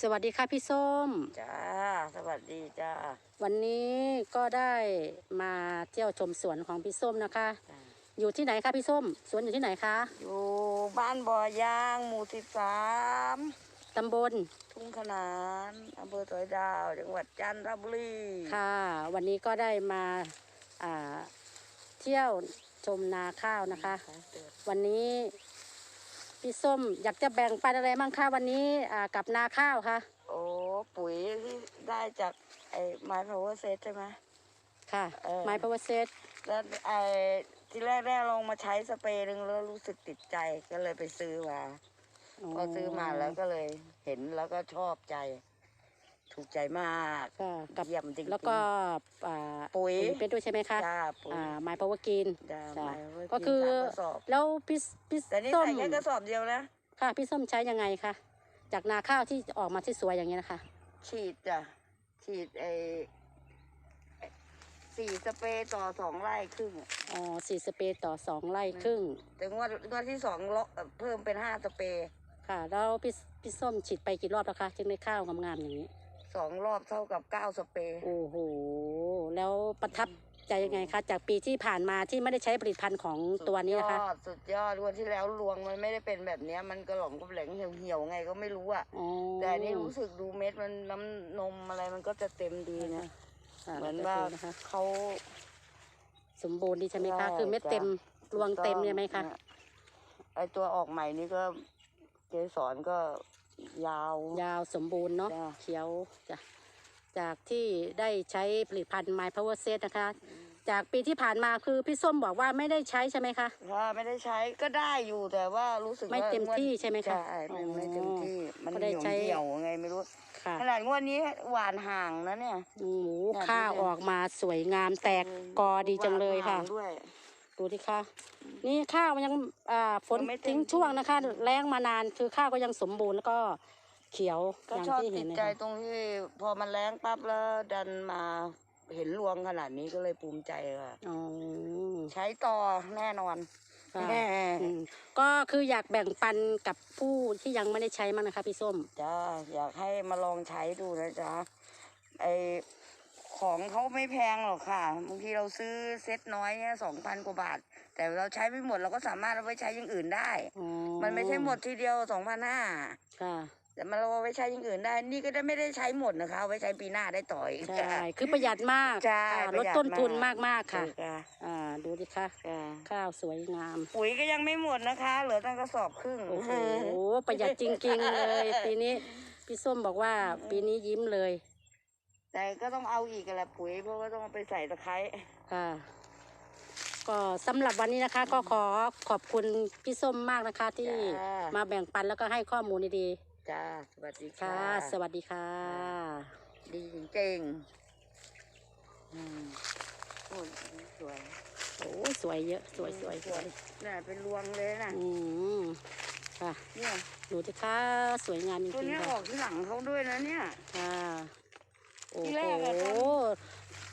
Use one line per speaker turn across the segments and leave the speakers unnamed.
สวัสดีค่ะพี่ส้ม
จ้า สวัสดีจ้า
วันนี้ก็ได้มาเที่ยวชมสวนของพี่ส้มนะคะ
จ้า
อยู่ที่ไหนคะพี่ส้ม สวนอยู่ที่ไหนคะ
อยู่บ้านบ่อยางหมู่สิบสาม
ตำบล
ทุ่งขนานอำเภอสอยดาว จังหวัดจันทบุรี
ค่ะ วันนี้ก็ได้มาอ่าเที่ยวชมนาข้าวนะคะ วันนี้ พี่ส้มอยากจะแบ่งปันอะไรบ้างคะวันนี้อ่ากับนาข้าวคะ
โอ้ปุ๋ยที่ได้จากไอ้ไม้พาวเวอร์เซตใช่ไหม
ค่ะ
เออ
ไม้พาวเวอร์เซต
แล้วไอ้ที่แรกได้ลองมาใช้สเปรย์หนึ่งแล้วรู้สึกติดใจก็เลยไปซื้อมาพอซื้อมาแล้วก็เลยเห็นแล้วก็ชอบใจ ถูกใจมาก
ก็กับ
เยี่ยมจริงๆ
แล้วก็อ่า
ปุ๋ย
เป็นด้วยใช่ไหมคะ
จ้าปุ๋ย
อ่าไม้พาวเวอร์กิน
จ้า
จ้ะ
ไม้ Power
ก็คือ
สามกระสอบ
แล้วพี่พี่
แต่นี่
ส้ม
ใส่แค่กระสอบเดียวนะ
ค่ะพี่ส้มใช้ยังไงคะจากนาข้าวที่ออกมาที่สวยอย่างนี้ยนะคะ
ฉีดจ้ะฉีดไอ้ไอ้สี่สเปรย์ต่อสองไร่ครึ่งอะ
อ๋อสี่สเปรย์ต่อสองไร่ครึ่ง
แต่งวดงวดที่สองเลาะเพิ่มเป็นห้าสเปรย์
ค่ะ แล้วพี่พี่ส้มฉีดไปกี่รอบแล้วคะ จึงได้ข้าวงามๆอย่างนี้
สองรอบเท่ากับเก้าสเปรย์
โอ้โห แล้วประทับใจยังไงคะ จากปีที่ผ่านมาที่ไม่ได้ใช้ผลิตภัณฑ์ของตัวนี้นะคะ
สุดยอดสุดยอดงวันที่แล้วรวงมันไม่ได้เป็นแบบเนี้ยมันกระหล่องกระแหลงเหี่ยวๆไงก็ไม่รู้อะ
อ๋อ
แต่อันนี่รู้สึกดูเม็ดมันน้ำนมอะไรมันก็จะเต็มดีนะ
ค่ะ
เหมือนว่า
นะคะ
เขา
สมบูรณ์ดีใช่ไหมคะ
ใช่
คือเม็ด
จ้ะ
เต็มรวงเต็มใช่ไหมคะ
เนี่ยไอตัวออกใหม่นี่ก็เกสรก็ ยาว
ยาวสมบูรณ์เนาะ
จ้ะ
เขียวจ้ะจากที่ได้ใช้ผลิตภัณฑ์ My Power Set นะคะ จากปีที่ผ่านมาคือพี่ส้มบอกว่าไม่ได้ใช้ใช่ไหมคะ
ถ้าไม่ได้ใช้ก็ได้อยู่แต่ว่ารู้สึก
ไม่
ว่า
เต็มที่ใช่ไหมคะ
ใช่ไม่
อ๋อ
ไม่เต็มที่ มัน
ก็
เหี่
ได้
ยว
ใช้
เหี่ยวไงไม่รู้
ค่ะ
ขนาดงวดนี้หวานห่างนะเนี่ย
โอ้โห
เนี่ย
ข้าว
ดูดิ
ออกมาสวยงามแตกกอดีจังเลยค่ะ
หวานห่างด้วย
ดูดิค่ะ นี่ข้าวมันยังอ่าฝน
ยังไม่เต็ม
ทิ้งช่วงนะคะ แรงมานานคือข้าวก็ยังสมบูรณ์แล้วก็เขียว
ก็
อย่าง
ชอบ
ที่
ติ
เห็น
ด
นะ
ใจ
คะ
ตรงที่พอมันแรงปั๊บแล้วดันมาเห็นรวงขนาดนี้ก็เลยภูมิใจค่ะ
อ๋อ
ใช้ต่อแน่นอน
ค่ะ
แน่
อืมก็คืออยากแบ่งปันกับผู้ที่ยังไม่ได้ใช้มั้งนะคะพี่ส้ม
จ้าอยากให้มาลองใช้ดูนะจ๊ะไอ ของเขาไม่แพงหรอกค่ะบางทีเราซื้อเซ็ตน้อยเนี่ยสองพันกว่าบาท แต่เราใช้ไม่หมดเราก็สามารถเอาไปใช้อย่างอื่นได้
อ๋อ
มันไม่ใช่หมดทีเดียวสองพันห้า
ค่ะ
แต่มันเราเอาไปใช้อย่างอื่นได้ นี่ก็ได้ไม่ได้ใช้หมดนะคะเอาไว้ใช้ปีหน้าได้ต่ออีก
ใช่คือประหยัดมาก
ใช่
ค่ะ
ป
ล
ระ
ด
หยัด
ต้นทุน
มามา
กมากๆค่ะ
ถูกค่ะ
อ่าดูดิค่ะ
ค่ะ
ข้าวสวยงาม
ปุ๋ยก็ยังไม่หมดนะคะ เหลือตั้งกระสอบครึ่ง
โอ้โหประหยัดจริงๆเลย ปีนี้พี่ส้มบอกว่าปีนี้ยิ้มเลย
แต่ก็ต้องเอาอีกแหละปุ๋ยเพราะว่าต้องเอาไปใส่ตะไคร้
ค่ะก็สำหรับวันนี้นะคะ ก็ขอขอบคุณพี่ส้มมากนะคะ ที่
จ้า
มาแบ่งปันแล้วก็ให้ข้อมูลดี
จ้าสวัสดี
ๆ
ค่ะ
ค่ะ สวัสดีค่ะ
ดีจริงๆอืมโอ้ยสวย
โอ้ยสวยเยอะ สวยสวยสวย
น่ะเป็นรวงเลยนะ
อืมค่ะ
เนี่ย
ดูสิคะสวยงามจ
ตัว
ริง
เนี้ย
ๆ
อ
ค่ะ
อกที่หลังเขาด้วยนะเนี่ย
ค่ะ โอ้
ที่
โห
แรกอะ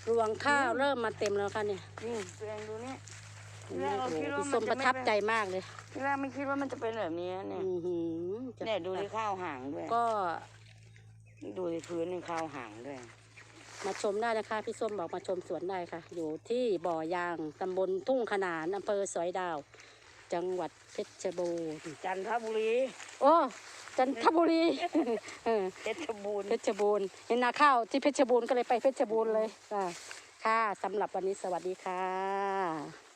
ท
รวงข้าวเริ่มมาเต็มแล้วค่ะเนี่ย
นี่ตัวเองดูนี่
โอ้
ที่แรกเรา
โห
คิดว่า
พี่
มัน
ส้ม
จะ
ประ
ไม่
ทับ
เป็น
ใจมากเลย
ที่แรกไม่คิดว่ามันจะเป็นแบบนี้นะเนี่ย
อือหือจะ
เนี่ยดูที่ข้าวหางด้วย
ก็
ดูที่พื้นนี่ข้าวหางด้วย
มาชมได้นะคะ พี่ส้มบอกมาชมสวนได้ค่ะ อยู่ที่บ่อยางตำบลทุ่งขนานอำเภอสอยดาว จังหวัดเพชรบูรณ์
จันทบุรี
โอ้จันทบุรีเออ
เพชรบูรณ์
เพชรบูรณ์เห็นนาข้าวที่เพชรบูรณ์ก็เลยไปเพชรบูรณ์เลยค่ะค่ะสำหรับวันนี้สวัสดีค่ะ